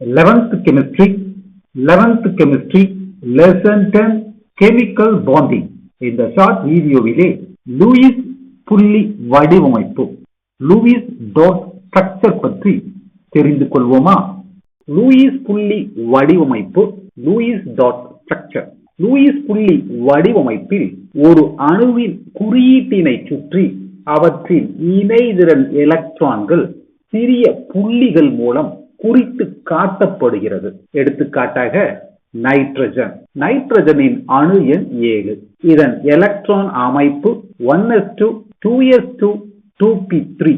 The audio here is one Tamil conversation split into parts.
11th chemistry 11th chemistry lesson 10 chemical bonding. இந்த ஷார்ட் வீடியோவிலே லூயிஸ் புள்ளி வடிவமைப்பு. லூயிஸ் டாட் ஸ்ட்ரக்சர் பற்றி தெரிந்து கொள்வோமா? லூயிஸ் புள்ளி வடிவமைப்பு லூயிஸ் டாட் ஸ்ட்ரக்சர். லூயிஸ் புள்ளி வடிவமைப்பில் ஒரு அணுவின் குறியீட்டினை சுற்றி அவற்றின் இணைதிறன் எலக்ட்ரான்கள் சிறிய புள்ளிகள் மூலம் குறித்து காட்டப்படுகிறது. எடுத்துக்காட்டாக நைட்ரஜன் நைட்ரஜனின் அணு எண் ஏழு. இதன் எலக்ட்ரான் அமைப்பு one S two two S two two P three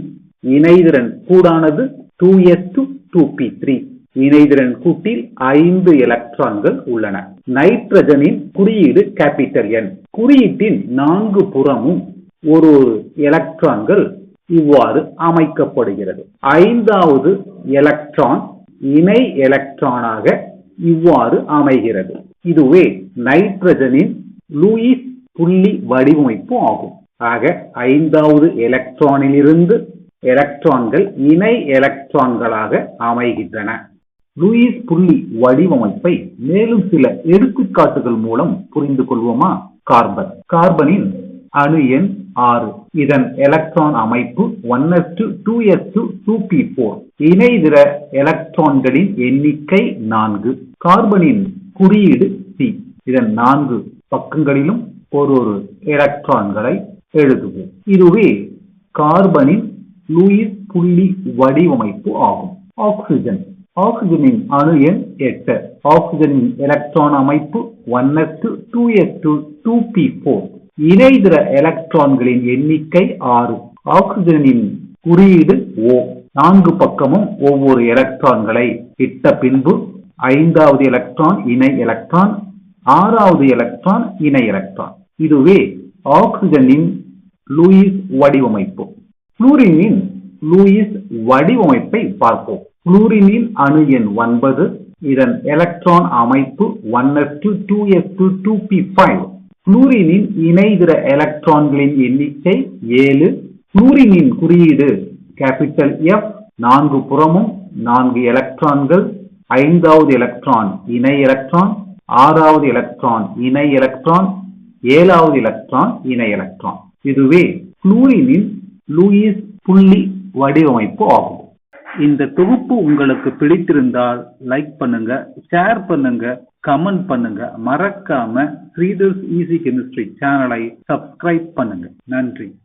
இணைதிறன் கூடானது two S two two P three இணைதிறன் கூட்டில் ஐந்து எலக்ட்ரான்கள் உள்ளன. நைட்ரஜனின் குறியீடு கேபிட்டல் என் குறியீட்டின் நான்கு புறமும் ஒரு ஒரு எலக்ட்ரான்கள் இவ்வாறு அமைக்கப்படுகிறது. ஐந்தாவது எலக்ட்ரான் இணை எலக்ட்ரானாக இவ்வாறு அமைகிறது. இதுவே நைட்ரஜனின் லூயிஸ் புள்ளி வடிவமைப்பு ஆகும். ஆக ஐந்தாவது எலக்ட்ரானிலிருந்து எலக்ட்ரான்கள் இணை எலக்ட்ரான்களாக அமைகின்றன. லூயிஸ் புள்ளி வடிவமைப்பை மேலும் சில எடுத்துக்காட்டுகள் மூலம் புரிந்து கொள்வோமா கார்பன். கார்பனின் அணு எண் ஆறு. இதன் எலக்ட்ரான் அமைப்பு one S two two S two two P four இணைதிர எலக்ட்ரான்களின் எண்ணிக்கை நான்கு. கார்பனின் குறியீடு சி இதன் நான்கு பக்கங்களிலும் ஒரு ஒரு எலக்ட்ரான்களை எழுதுவோம். இதுவே கார்பனின் லூயிஸ் புள்ளி வடிவமைப்பு ஆகும். ஆக்சிஜன் ஆக்சிஜனின் அணு எண் எட்டு. ஆக்சிஜனின் எலக்ட்ரான் அமைப்பு one S two two S two two P four இணைதிர எலக்ட்ரான்களின் எண்ணிக்கை ஆறு. ஆக்சிஜனின் குறியீடு ஓ. நான்கு பக்கமும் ஒவ்வொரு எலக்ட்ரான்களை இட்ட பின்பு ஐந்தாவது எலக்ட்ரான் இணை எலக்ட்ரான் ஆறாவது எலக்ட்ரான் இணை எலக்ட்ரான். இதுவே ஆக்சிஜனின் லூயிஸ் வடிவமைப்பு. புளூரினின் லூயிஸ் வடிவமைப்பை பார்ப்போம். புளூரினின் அணு எண் ஒன்பது இதன் எலக்ட்ரான் அமைப்பு one S two two S two two P five புளூரினின் இணைதிர எலக்ட்ரான்களின் எண்ணிக்கை ஏழு. புளூரினின் குறியீடு கேபிட்டல் எஃப் நான்கு புறமும் நான்கு எலக்ட்ரான்கள் ஐந்தாவது எலக்ட்ரான் இணை எலக்ட்ரான் ஆறாவது எலக்ட்ரான் இணை எலக்ட்ரான் ஏழாவது எலக்ட்ரான் இணை எலக்ட்ரான். இதுவே புளூரினின் லூயிஸ் புள்ளி வடிவமைப்பு ஆகும். இந்த தொகுப்பு உங்களுக்கு பிடித்திருந்தால் லைக் பண்ணுங்க ஷேர் பண்ணுங்க கமெண்ட் பண்ணுங்க. மறக்காம ஸ்ரீதர்ஸ் ஈஸி கெமிஸ்ட்ரி சேனலை சப்ஸ்கிரைப் பண்ணுங்க. நன்றி.